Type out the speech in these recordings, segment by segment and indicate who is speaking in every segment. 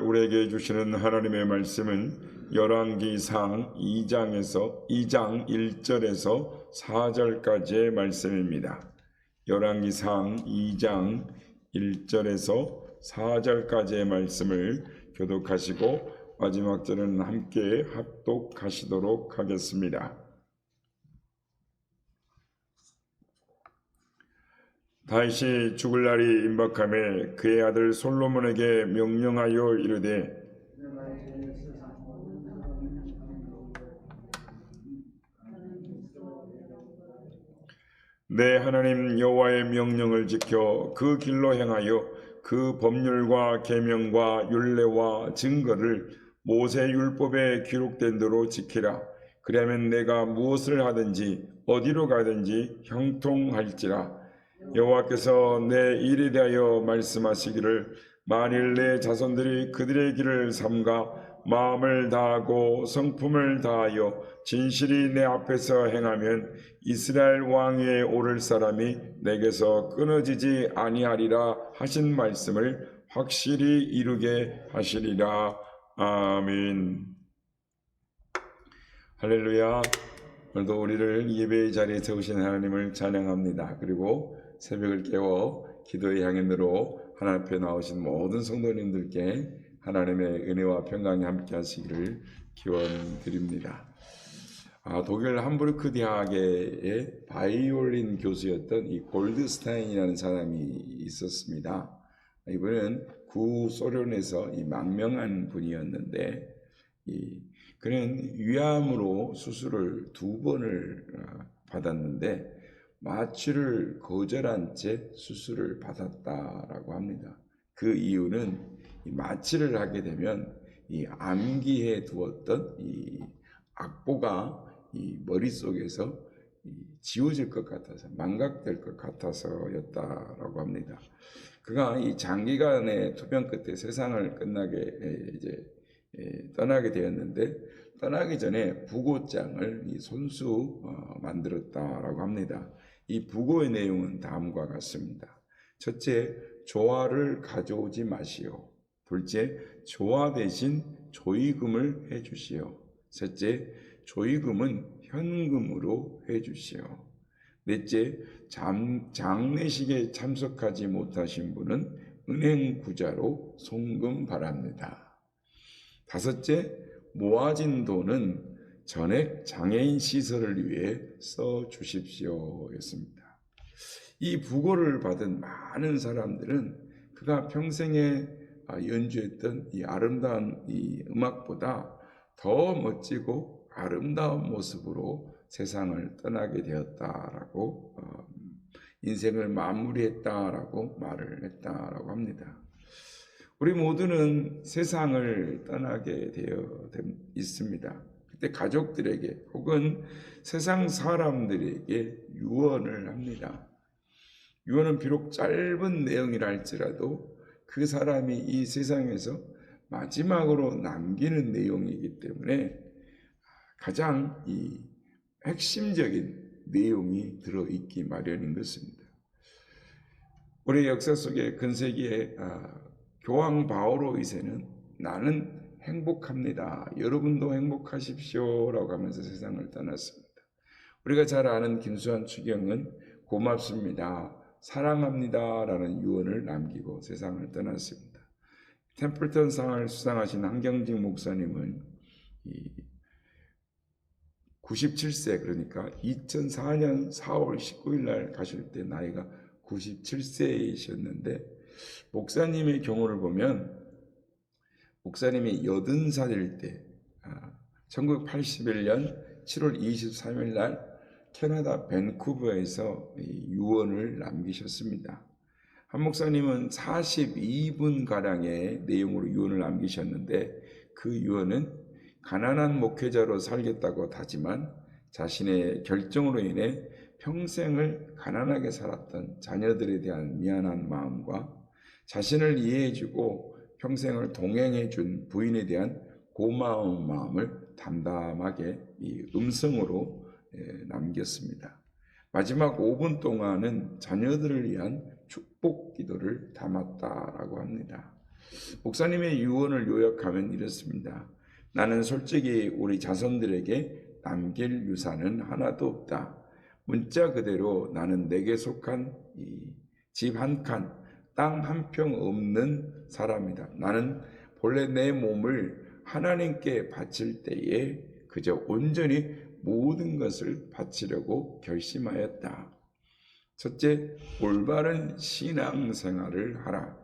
Speaker 1: 우리에게 주시는 하나님의 말씀은 열왕기상 2장에서 2장 1절에서 4절까지의 말씀입니다. 열왕기상 2장 1절에서 4절까지의 말씀을 교독하시고 마지막 절은 함께 합독하시도록 하겠습니다. 다윗이 죽을 날이 임박함에 그의 아들 솔로몬에게 명령하여 이르되 내 하나님 여호와의 명령을 지켜 그 길로 행하여 그 법률과 계명과 율례와 증거를 모세 율법에 기록된 대로 지키라. 그러면 내가 무엇을 하든지 어디로 가든지 형통할지라. 여호와께서 내 일에 대하여 말씀하시기를 만일 내 자손들이 그들의 길을 삼가 마음을 다하고 성품을 다하여 진실이 내 앞에서 행하면 이스라엘 왕위에 오를 사람이 내게서 끊어지지 아니하리라 하신 말씀을 확실히 이루게 하시리라. 아멘. 할렐루야. 오늘도 우리를 예배의 자리에 세우신 하나님을 찬양합니다. 그리고 새벽을 깨워 기도의 향연으로 하나님 앞에 나오신 모든 성도님들께 하나님의 은혜와 평강이 함께 하시기를 기원드립니다. 아, 독일 함부르크 대학의 바이올린 교수였던 이 골드스타인이라는 사람이 있었습니다. 이분은 구소련에서 이 망명한 분이었는데 이, 그는 위암으로 수술을 두 번을 어, 받았는데 마취를 거절한 채 수술을 받았다라고 합니다. 그 이유는 이 마취를 하게 되면 이 암기해 두었던 이 악보가 이 머릿속에서 이 지워질 것 같아서 망각될 것 같아서였다라고 합니다. 그가 이 장기간의 투병 끝에 세상을 끝나게 이제 떠나게 되었는데 떠나기 전에 부고장을 이 손수 어, 만들었다라고 합니다. 이 부고의 내용은 다음과 같습니다. 첫째, 조화를 가져오지 마시오. 둘째, 조화 대신 조의금을 해주시오. 셋째, 조의금은 현금으로 해주시오. 넷째, 잠, 장례식에 참석하지 못하신 분은 은행 구자로 송금 바랍니다. 다섯째, 모아진 돈은 전액 장애인 시설을 위해 써 주십시오. 였습니다. 이 부고를 받은 많은 사람들은 그가 평생에 연주했던 이 아름다운 이 음악보다 더 멋지고 아름다운 모습으로 세상을 떠나게 되었다라고 인생을 마무리했다라고 말을 했다라고 합니다. 우리 모두는 세상을 떠나게 되어 있습니다. 그때 가족들에게 혹은 세상 사람들에게 유언을 합니다. 유언은 비록 짧은 내용이라 할지라도 그 사람이 이 세상에서 마지막으로 남기는 내용이기 때문에 가장 이 핵심적인 내용이 들어있기 마련인 것입니다. 우리 역사 속에 근세기에 교황 바오로 2세는 나는 행복합니다. 여러분도 행복하십시오라고 하면서 세상을 떠났습니다. 우리가 잘 아는 김수환 추경은 고맙습니다. 사랑합니다라는 유언을 남기고 세상을 떠났습니다. 템플턴 상을 수상하신 한경직 목사님은 97세 그러니까 2004년 4월 19일 날 가실 때 나이가 97세이셨는데 목사님의 경우를 보면 목사님이 80살일 때 1981년 7월 23일 날 캐나다 밴쿠버에서 유언을 남기셨습니다. 한 목사님은 42분 가량의 내용으로 유언을 남기셨는데 그 유언은 가난한 목회자로 살겠다고 다짐한 자신의 결정으로 인해 평생을 가난하게 살았던 자녀들에 대한 미안한 마음과 자신을 이해해주고 평생을 동행해 준 부인에 대한 고마운 마음을 담담하게 이 음성으로 남겼습니다. 마지막 5분 동안은 자녀들을 위한 축복 기도를 담았다라고 합니다. 목사님의 유언을 요약하면 이렇습니다. 나는 솔직히 우리 자손들에게 남길 유산은 하나도 없다. 문자 그대로 나는 내게 속한 집 한 칸, 땅 한 평 없는 사람이다. 나는 본래 내 몸을 하나님께 바칠 때에 그저 온전히 모든 것을 바치려고 결심하였다. 첫째, 올바른 신앙생활을 하라.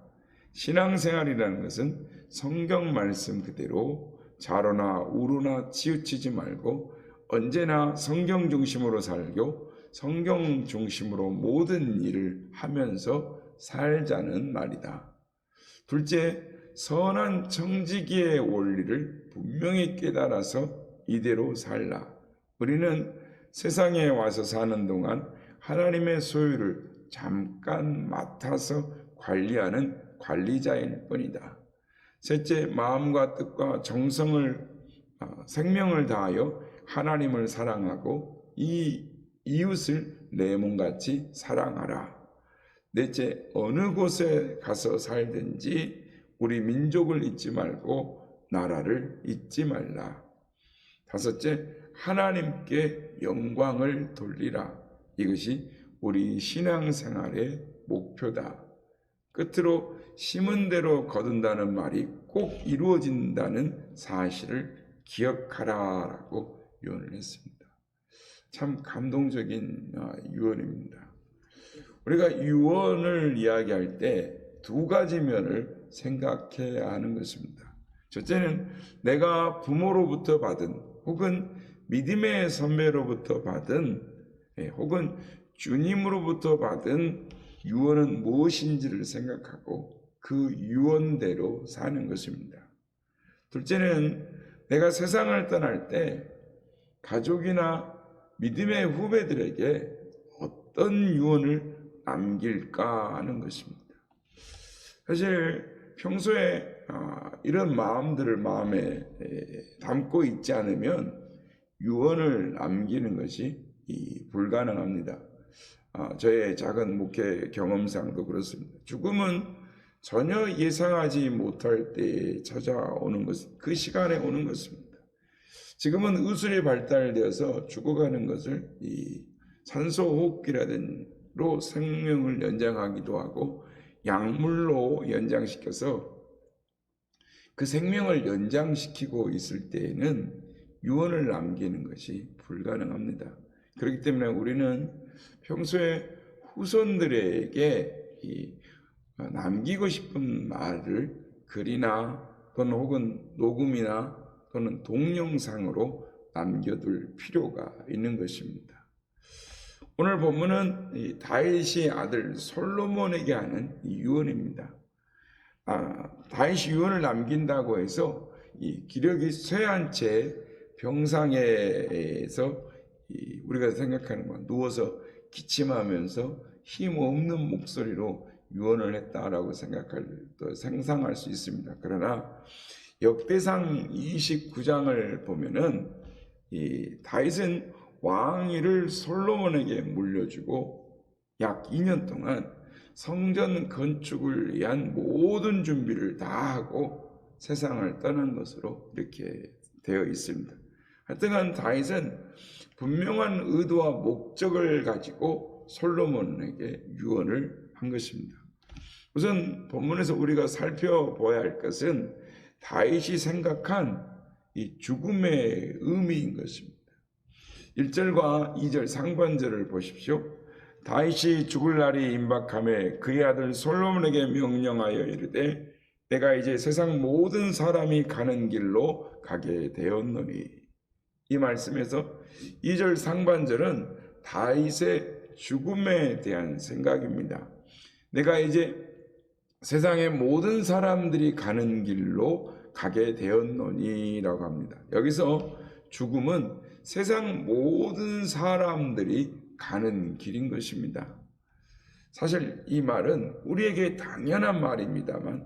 Speaker 1: 신앙생활이라는 것은 성경 말씀 그대로 자로나 우로나 치우치지 말고 언제나 성경 중심으로 살고 성경 중심으로 모든 일을 하면서 살자는 말이다. 둘째, 선한 청지기의 원리를 분명히 깨달아서 이대로 살라. 우리는 세상에 와서 사는 동안 하나님의 소유를 잠깐 맡아서 관리하는 관리자일 뿐이다. 셋째, 마음과 뜻과 정성을 어, 생명을 다하여 하나님을 사랑하고 이 이웃을 내 몸같이 사랑하라. 넷째, 어느 곳에 가서 살든지 우리 민족을 잊지 말고 나라를 잊지 말라. 다섯째, 하나님께 영광을 돌리라. 이것이 우리 신앙생활의 목표다. 끝으로 심은 대로 거둔다는 말이 꼭 이루어진다는 사실을 기억하라라고 유언을 했습니다. 참 감동적인 어, 유언입니다. 우리가 유언을 이야기할 때 두 가지 면을 생각해야 하는 것입니다. 첫째는 내가 부모로부터 받은 혹은 믿음의 선배로부터 받은 예, 혹은 주님으로부터 받은 유언은 무엇인지를 생각하고 그 유언대로 사는 것입니다. 둘째는 내가 세상을 떠날 때 가족이나 믿음의 후배들에게 어떤 유언을 남길까 하는 것입니다. 사실 평소에 아, 이런 마음들을 마음에 담고 있지 않으면 유언을 남기는 것이 불가능합니다. 아, 저의 작은 목회 경험상도 그렇습니다. 죽음은 전혀 예상하지 못할 때에 찾아오는 것, 그 시간에 오는 것입니다. 지금은 의술이 발달되어서 죽어가는 것을 이 산소 호흡기라든 로 생명을 연장하기도 하고 약물로 연장시켜서 그 생명을 연장시키고 있을 때에는 유언을 남기는 것이 불가능합니다. 그렇기 때문에 우리는 평소에 후손들에게 남기고 싶은 말을 글이나 또는 혹은 녹음이나 또는 동영상으로 남겨둘 필요가 있는 것입니다. 오늘 본문은 다윗이 아들 솔로몬에게 하는 유언입니다. 아, 다윗이 유언을 남긴다고 해서 이 기력이 쇠한 채 병상에서 우리가 생각하는 건 누워서 기침하면서 힘 없는 목소리로 유언을 했다라고 생각할 또 상상할 수 있습니다. 그러나 역대상 29장을 보면은 이 다윗은 왕위를 솔로몬에게 물려주고 약 2년 동안 성전 건축을 위한 모든 준비를 다 하고 세상을 떠난 것으로 이렇게 되어 있습니다. 하여튼간 다윗은 분명한 의도와 목적을 가지고 솔로몬에게 유언을 한 것입니다. 우선 본문에서 우리가 살펴봐야 할 것은 다윗이 생각한 이 죽음의 의미인 것입니다. 1절과 2절 상반절을 보십시오. 다윗이 죽을 날이 임박함에 그의 아들 솔로몬에게 명령하여 이르되 내가 이제 세상 모든 사람이 가는 길로 가게 되었노니 이 말씀에서 2절 상반절은 다윗의 죽음에 대한 생각입니다. 내가 이제 세상의 모든 사람들이 가는 길로 가게 되었노니라고 합니다. 여기서 죽음은 세상 모든 사람들이 가는 길인 것입니다. 사실 이 말은 우리에게 당연한 말입니다만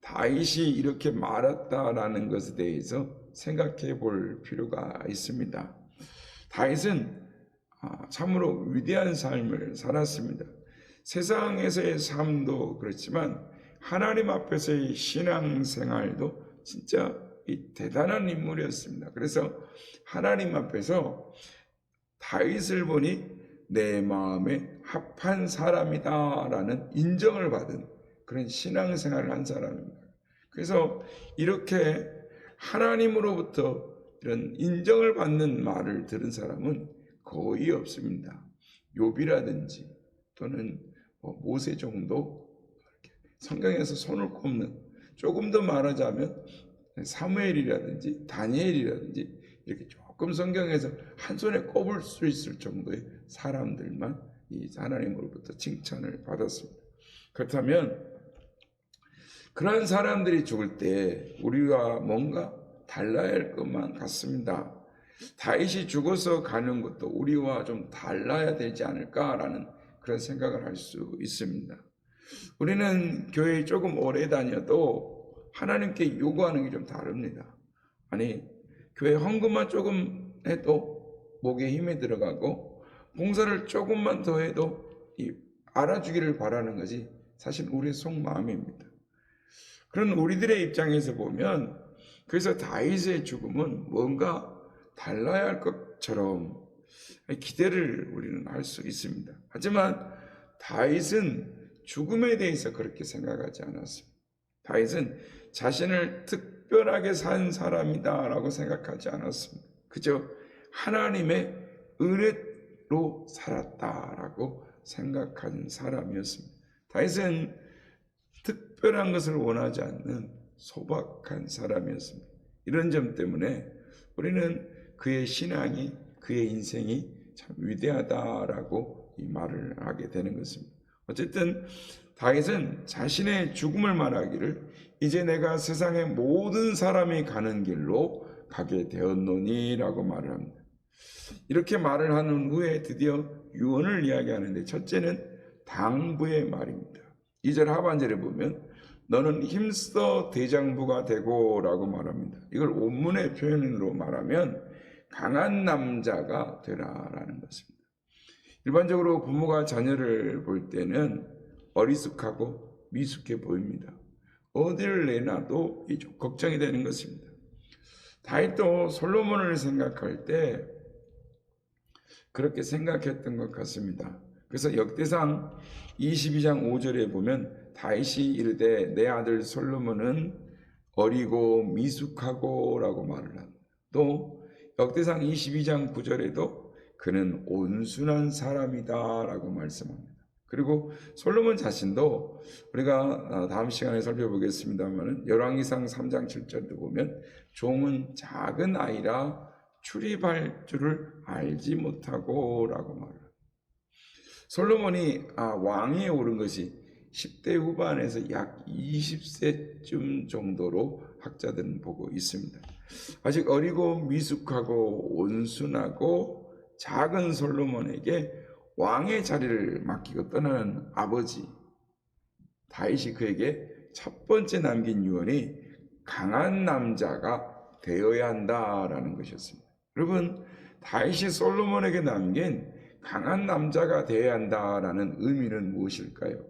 Speaker 1: 다윗이 이렇게 말했다라는 것에 대해서 생각해 볼 필요가 있습니다. 다윗은 아, 참으로 위대한 삶을 살았습니다. 세상에서의 삶도 그렇지만 하나님 앞에서의 신앙생활도 진짜 이 대단한 인물이었습니다. 그래서 하나님 앞에서 다윗을 보니 내 마음에 합한 사람이다라는 인정을 받은 그런 신앙생활을 한 사람입니다. 그래서 이렇게 하나님으로부터 이런 인정을 받는 말을 들은 사람은 거의 없습니다. 욥이라든지 또는 뭐 모세 정도 성경에서 손을 꼽는 조금 더 말하자면 사무엘이라든지 다니엘이라든지 이렇게 조금 성경에서 한 손에 꼽을 수 있을 정도의 사람들만 이 하나님으로부터 칭찬을 받았습니다. 그렇다면 그러한 사람들이 죽을 때 우리가 뭔가 달라야 할 것만 같습니다. 다윗이 죽어서 가는 것도 우리와 좀 달라야 되지 않을까라는 그런 생각을 할 수 있습니다. 우리는 교회에 조금 오래 다녀도 하나님께 요구하는 게 좀 다릅니다. 아니, 교회 헌금만 조금 해도 목에 힘이 들어가고 봉사를 조금만 더 해도 이 알아주기를 바라는 것이 사실 우리의 속마음입니다. 그런 우리들의 입장에서 보면 그래서 다윗의 죽음은 뭔가 달라야 할 것처럼 기대를 우리는 할 수 있습니다. 하지만 다윗은 죽음에 대해서 그렇게 생각하지 않았습니다. 다윗은 자신을 특별하게 산 사람이다라고 생각하지 않았습니다. 그저 하나님의 은혜로 살았다라고 생각한 사람이었습니다. 다윗은 특별한 것을 원하지 않는 소박한 사람이었습니다. 이런 점 때문에 우리는 그의 신앙이 그의 인생이 참 위대하다라고 이 말을 하게 되는 것입니다. 어쨌든 다윗은 자신의 죽음을 말하기를 이제 내가 세상의 모든 사람이 가는 길로 가게 되었노니라고 말을 합니다. 이렇게 말을 하는 후에 드디어 유언을 이야기하는데 첫째는 당부의 말입니다. 2절 하반절에 보면 너는 힘써 대장부가 되고라고 말합니다. 이걸 원문의 표현으로 말하면 강한 남자가 되라라는 것입니다. 일반적으로 부모가 자녀를 볼 때는 어리숙하고 미숙해 보입니다. 어디를 내놔도 걱정이 되는 것입니다. 다윗도 솔로몬을 생각할 때 그렇게 생각했던 것 같습니다. 그래서 역대상 22장 5절에 보면 다윗이 이르되 내 아들 솔로몬은 어리고 미숙하고라고 말을 합니다. 또 역대상 22장 9절에도 그는 온순한 사람이다라고 말씀합니다. 그리고 솔로몬 자신도 우리가 다음 시간에 살펴보겠습니다만은 열왕기상 3장 7절도 보면 종은 작은 아이라 출입할 줄을 알지 못하고 라고 말합니다. 솔로몬이 아, 왕위에 오른 것이 10대 후반에서 약 20세쯤 정도로 학자들은 보고 있습니다. 아직 어리고 미숙하고 온순하고 작은 솔로몬에게 왕의 자리를 맡기고 떠나는 아버지 다윗이 그에게 첫 번째 남긴 유언이 강한 남자가 되어야 한다라는 것이었습니다. 여러분 다윗이 솔로몬에게 남긴 강한 남자가 되어야 한다라는 의미는 무엇일까요?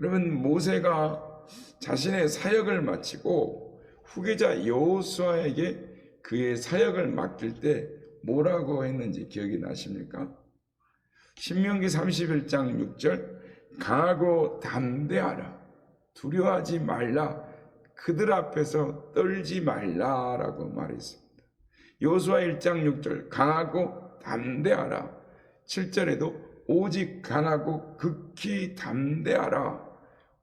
Speaker 1: 여러분 모세가 자신의 사역을 마치고 후계자 여호수아에게 그의 사역을 맡길 때 뭐라고 했는지 기억이 나십니까? 신명기 31장 6절 강하고 담대하라. 두려워하지 말라. 그들 앞에서 떨지 말라라고 말했습니다. 여호수아 1장 6절 강하고 담대하라. 7절에도 오직 강하고 극히 담대하라.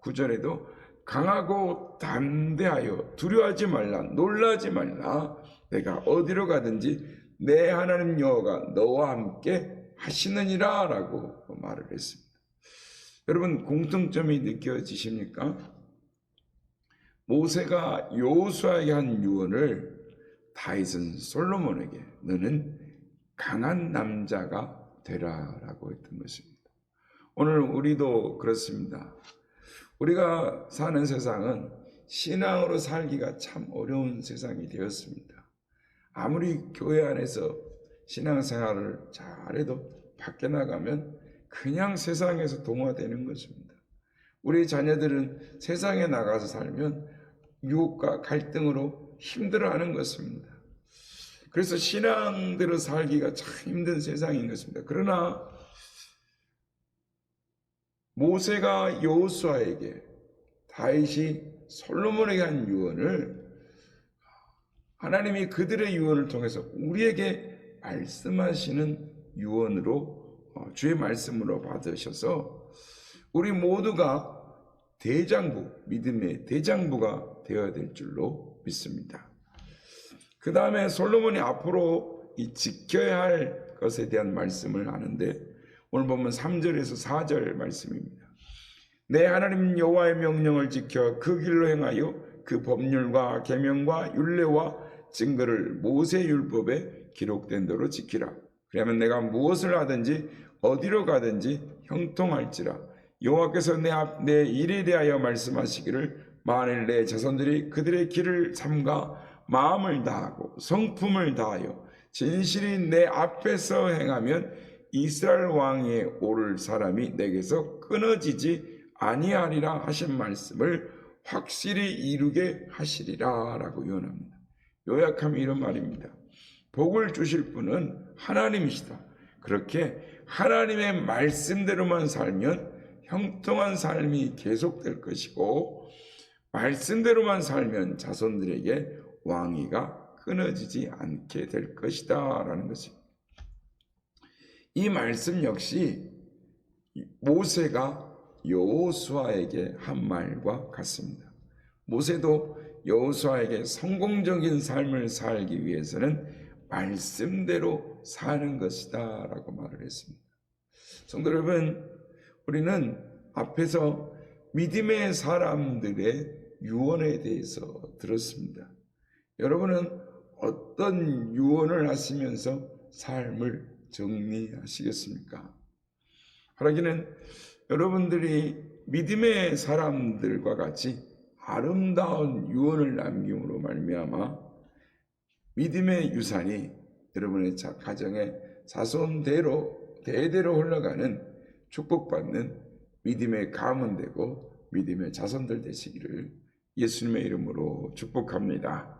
Speaker 1: 9절에도 강하고 담대하여 두려워하지 말라 놀라지 말라. 내가 어디로 가든지 내 하나님 여호와가 너와 함께 하시느니라 라고 말을 했습니다. 여러분 공통점이 느껴지십니까? 모세가 여호수아에게 한 유언을 다윗은 솔로몬에게 너는 강한 남자가 되라라고 했던 것입니다. 오늘 우리도 그렇습니다. 우리가 사는 세상은 신앙으로 살기가 참 어려운 세상이 되었습니다. 아무리 교회 안에서 신앙생활을 잘해도 밖에 나가면 그냥 세상에서 동화되는 것입니다. 우리 자녀들은 세상에 나가서 살면 유혹과 갈등으로 힘들어하는 것입니다. 그래서 신앙대로 살기가 참 힘든 세상인 것입니다. 그러나 모세가 여호수아에게 다윗이 솔로몬에게 한 유언을 하나님이 그들의 유언을 통해서 우리에게 말씀하시는 유언으로 어, 주의 말씀으로 받으셔서 우리 모두가 대장부 믿음의 대장부가 되어야 될 줄로 믿습니다. 그 다음에 솔로몬이 앞으로 이 지켜야 할 것에 대한 말씀을 하는데 오늘 보면 3절에서 4절 말씀입니다. 내 하나님 여호와의 명령을 지켜 그 길로 행하여 그 법률과 계명과 율례와 증거를 모세 율법에 기록된 대로 지키라. 그러면 내가 무엇을 하든지 어디로 가든지 형통할지라. 여호와께서 내 앞 내 일에 대하여 말씀하시기를 만일 내 자손들이 그들의 길을 삼가 마음을 다하고 성품을 다하여 진실이 내 앞에서 행하면 이스라엘 왕에 오를 사람이 내게서 끊어지지 아니하리라 하신 말씀을 확실히 이루게 하시리라라고 예언합니다. 요약하면 이런 말입니다. 복을 주실 분은 하나님이시다. 그렇게 하나님의 말씀대로만 살면 형통한 삶이 계속될 것이고 말씀대로만 살면 자손들에게 왕위가 끊어지지 않게 될 것이다 라는 것입니다. 이 말씀 역시 모세가 여호수아에게 한 말과 같습니다. 모세도 여호수아에게 성공적인 삶을 살기 위해서는 말씀대로 사는 것이다 라고 말을 했습니다. 성도 여러분, 우리는 앞에서 믿음의 사람들의 유언에 대해서 들었습니다. 여러분은 어떤 유언을 하시면서 삶을 정리하시겠습니까? 하라기는 여러분들이 믿음의 사람들과 같이 아름다운 유언을 남김으로 말미암아 믿음의 유산이 여러분의 자- 가정에 자손대로 대대로 흘러가는 축복받는 믿음의 가문 되고 믿음의 자손들 되시기를 예수님의 이름으로 축복합니다.